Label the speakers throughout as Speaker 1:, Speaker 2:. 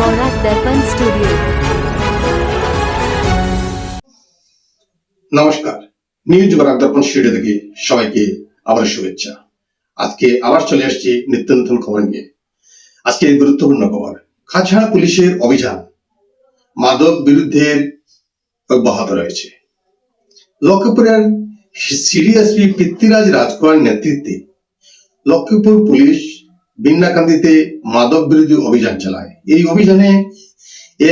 Speaker 1: বরাক দর্পণ studio.
Speaker 2: নমস্কার। News Barak দর্পণ studio থেকে সবাইকে আবার শুভেচ্ছা। আজকে আবার চলে নিত্য নতুন খবর নিয়ে। আজকে গুরুত্বপূর্ণ খবর পুলিশের অভিযান। মাদক বিরুদ্ধের অব্যাহত রয়েছে। লক্ষ্মীপুরের সিডিএসপি পৃথ্বীরাজ রাজকুমার নেতৃত্বে লক্ষ্মীপুর পুলিশ বিন্নাকান্দিতে মাদক বিরোধী অভিযান চালায়। এই অভিযানে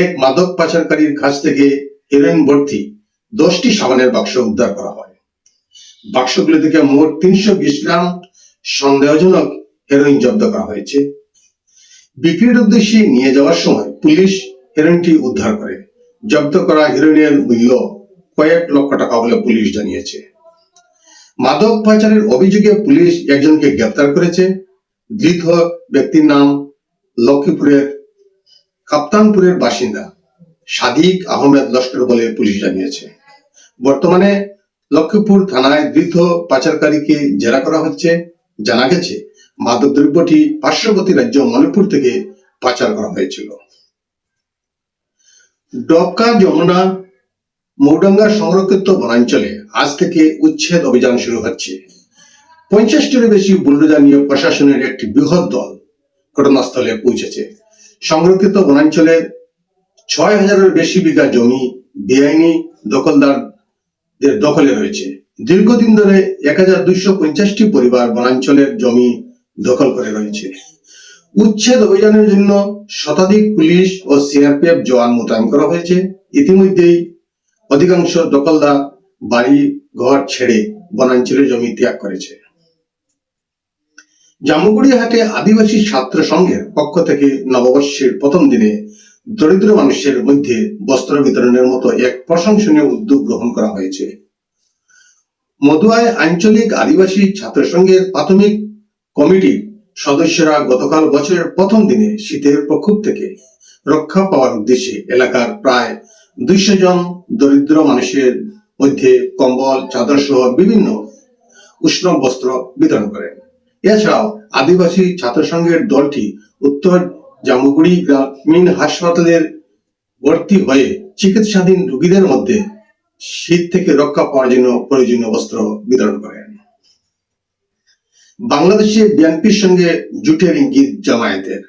Speaker 2: এক মাদক পাচারকারীর কাছ থেকে হেরোইন ভর্তি দশটি সাবানের বাক্স উদ্ধার করা হয়। বাক্সগুলো থেকে মোট তিনশো বিশ গ্রাম সন্দেহজনক হেরোইন জব্দ করা হয়েছে। বিক্রির উদ্দেশ্যে নিয়ে যাওয়ার সময় পুলিশ হেরোইনটি উদ্ধার করে। জব্দ করা হেরোইনের মূল্য কয়েক লক্ষ টাকা বলে পুলিশ জানিয়েছে। মাদক পাচারের অভিযোগে পুলিশ একজনকে গ্রেপ্তার করেছে। ধৃত ব্যক্তির নাম লক্ষ্মীপুরের কাপ্তানপুরের বাসিন্দা সাদিক আহমেদ লস্কর বলে পুলিশ জানিয়েছে। বর্তমানে লক্ষ্মীপুর থানায় ধৃত পাচারকারীকে জেরা করা হচ্ছে। জানা গেছে মাদকদ্রব্যটি পার্শ্ববর্তী রাজ্য মণিপুর থেকে পাচার করা হয়েছিল। ডবকা যমুনা মৌডাঙ্গা সংরক্ষিত বনাঞ্চলে আজ থেকে উচ্ছেদ অভিযান শুরু হচ্ছে। পঞ্চাশটির বেশি বুলডোজার নিয়ে প্রশাসনের একটি বৃহৎ দল ঘটনাস্থলে পৌঁছেছে। সংরক্ষিত বনাঞ্চলের ছয় হাজারের বেশি বিঘা জমি বেআইনি দখলদারদের দখলে রয়েছে। দীর্ঘদিন ধরে এক হাজার দুইশো পঞ্চাশটি পরিবার বনাঞ্চলের জমি দখল করে রয়েছে। উচ্ছেদ অভিযানের জন্য শতাধিক পুলিশ ও সিআরপিএফ জওয়ান মোতায়েন করা হয়েছে। ইতিমধ্যেই অধিকাংশ দখলদার বাড়ি ঘর ছেড়ে বনাঞ্চলের জমি ত্যাগ করেছে। জামুগুড়ি হাটে আদিবাসী ছাত্র সংঘের পক্ষ থেকে নববর্ষের প্রথম দিনে দরিদ্র মানুষের মধ্যে বস্ত্র বিতরণের মতো এক প্রশংসনীয় উদ্যোগ গ্রহণ করা হয়েছে। মধুয়ায় আঞ্চলিক আদিবাসী ছাত্র সংঘের প্রাথমিক কমিটির সদস্যরা গতকাল বছরের প্রথম দিনে শীতের প্রকোপ থেকে রক্ষা পাওয়ার উদ্দেশ্যে এলাকার প্রায় দুইশো জন দরিদ্র মানুষের মধ্যে কম্বল, চাদর সহ বিভিন্ন উষ্ণ বস্ত্র বিতরণ করেন। এছাড়াও আদিবাসী ছাত্র সংঘের দলটি উত্তর জামুগুড়ি গ্রামীণ হাসপাতালের ভর্তি হয়ে চিকিৎসাধীন রোগীদের মধ্যে শীত থেকে রক্ষা পাওয়ার জন্য প্রয়োজনীয় বস্ত্র বিতরণ করেন। বাংলাদেশে বিএনপির সঙ্গে জুটের ইঙ্গিত জামায়াতের।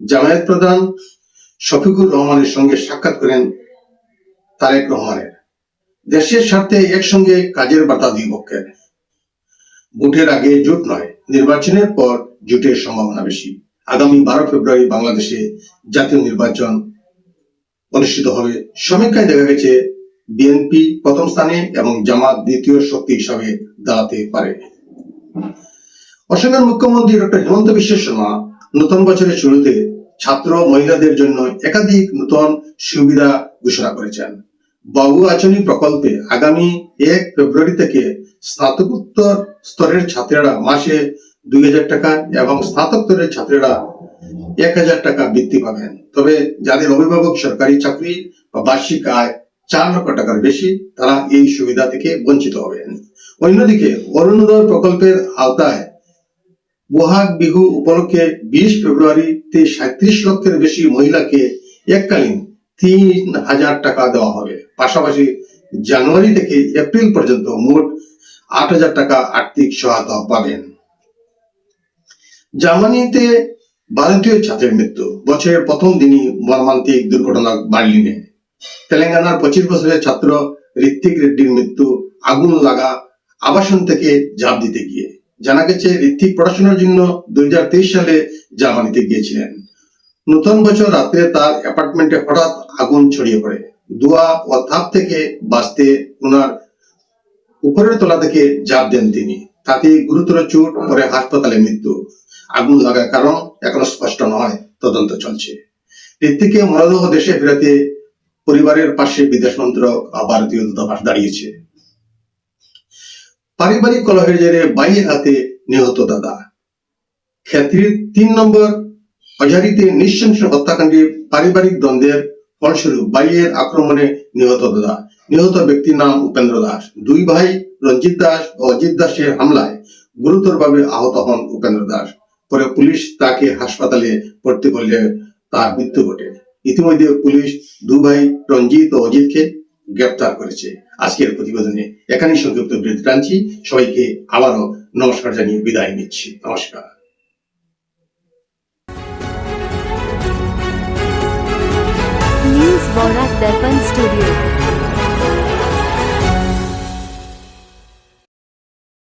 Speaker 2: জামায়াত প্রধান শফিকুর রহমানের সঙ্গে সাক্ষাৎ করেন তারেক রহমানের। দেশের স্বার্থে একসঙ্গে কাজের বার্তা দুই পক্ষের। ভোটের আগে জোট নয়, নির্বাচনের পর জোটের সম্ভাবনা বেশি। আগামী বারো ফেব্রুয়ারি বাংলাদেশে জাতীয় নির্বাচন অনুষ্ঠিত হবে। সমীক্ষায় দেখা গেছে, বিএনপি প্রথম স্থানে এবং জামাত দ্বিতীয় শক্তি হিসাবে দাঁড়াতে পারে। অসমের মুখ্যমন্ত্রী ডক্টর হেমন্ত বিশ্ব শর্মা নতুন বছরের শুরুতে ছাত্র মহিলাদের জন্য একাধিক নতুন সুবিধা ঘোষণা করেছেন। বাবু আচনি প্রকল্পে আগামী এক ফেব্রুয়ারি থেকে স্নাতকোত্তর স্তরের ছাত্রীরা মাসে দুই হাজার টাকা এবং স্নাতক স্তরের ছাত্রীরা এক হাজার টাকা বৃত্তি পাবেন। তবে যাদের অভিভাবক সরকারি চাকরি বা বার্ষিক আয় চার লক্ষ টাকার বেশি, তারা এই সুবিধা থেকে বঞ্চিত হবেন। অন্যদিকে, অরুণোদয় প্রকল্পের আওতায় বহাগ বিহু উপলক্ষে বিশ ফেব্রুয়ারিতে সাঁত্রিশ লক্ষের বেশি মহিলাকে এককালীন তিন হাজার টাকা দেওয়া হবে। পাশাপাশি জানুয়ারি থেকে এপ্রিল পর্যন্ত মোট আট হাজার টাকা আর্থিক সহায়তা পাবেন। জার্মানিতে ভারতীয় ছাত্রের মৃত্যু। বছরের প্রথম দিনই মর্মান্তিক দুর্ঘটনা বার্লিনে তেলেঙ্গানার পঁচিশ বছরের ছাত্র ঋত্বিক রেড্ডির মৃত্যু আগুন লাগা আবাসন থেকে ঝাঁপ দিতে গিয়ে। জানা গেছে, ঋত্বিক পড়াশোনার জন্য দুই হাজার তেইশ সালে জার্মানিতে গিয়েছিলেন। নতুন বছর রাতে তার অ্যাপার্টমেন্টে হঠাৎ আগুন ছড়িয়ে পড়ে। দোয়া ও তাপ থেকে বাঁচতে ওনার উপরের তলা থেকে ঝাঁপ দেন তিনি। তাতে গুরুতর চোট, পরে হাসপাতালে মৃত্যু। আগুন লাগার কারণ এখনও স্পষ্ট নয়, তদন্ত চলছে। ঋত্বিকে মরদেহ দেশে ফেরাতে পরিবারের পাশে বিদেশ মন্ত্রক ভারতীয় দূতাবাস দাঁড়িয়েছে। পারিবারিক কলহের জেরে বাইয়ের হাতে নিহত দাদা। খ্যাতির তিন নম্বর অজারিতে নৃশংস হত্যাকাণ্ডে পারিবারিক দ্বন্দ্বের ফলস্বরূপ বাইয়ের আক্রমণে নিহত দাদা। নিহত ব্যক্তির নাম উপেন্দ্র দাস। দুই ভাই রঞ্জিত দাস ও অজিত দাসের হামলায় গুরুতরভাবে আহত হন উপেন্দ্র দাস। পরে পুলিশ তাকে হাসপাতালে ভর্তি করলে তার মৃত্যু ঘটে। ইতিমধ্যে পুলিশ দুভাই রঞ্জিত ও অজিতকে গ্রেপ্তার করেছে। আজকের প্রতিবেদনে এখানেই সংক্ষিপ্ত বিরতি টানছি। সবাইকে আবারও নমস্কার জানিয়ে বিদায় নিচ্ছি। নমস্কার।
Speaker 1: Borat Darpan Studio.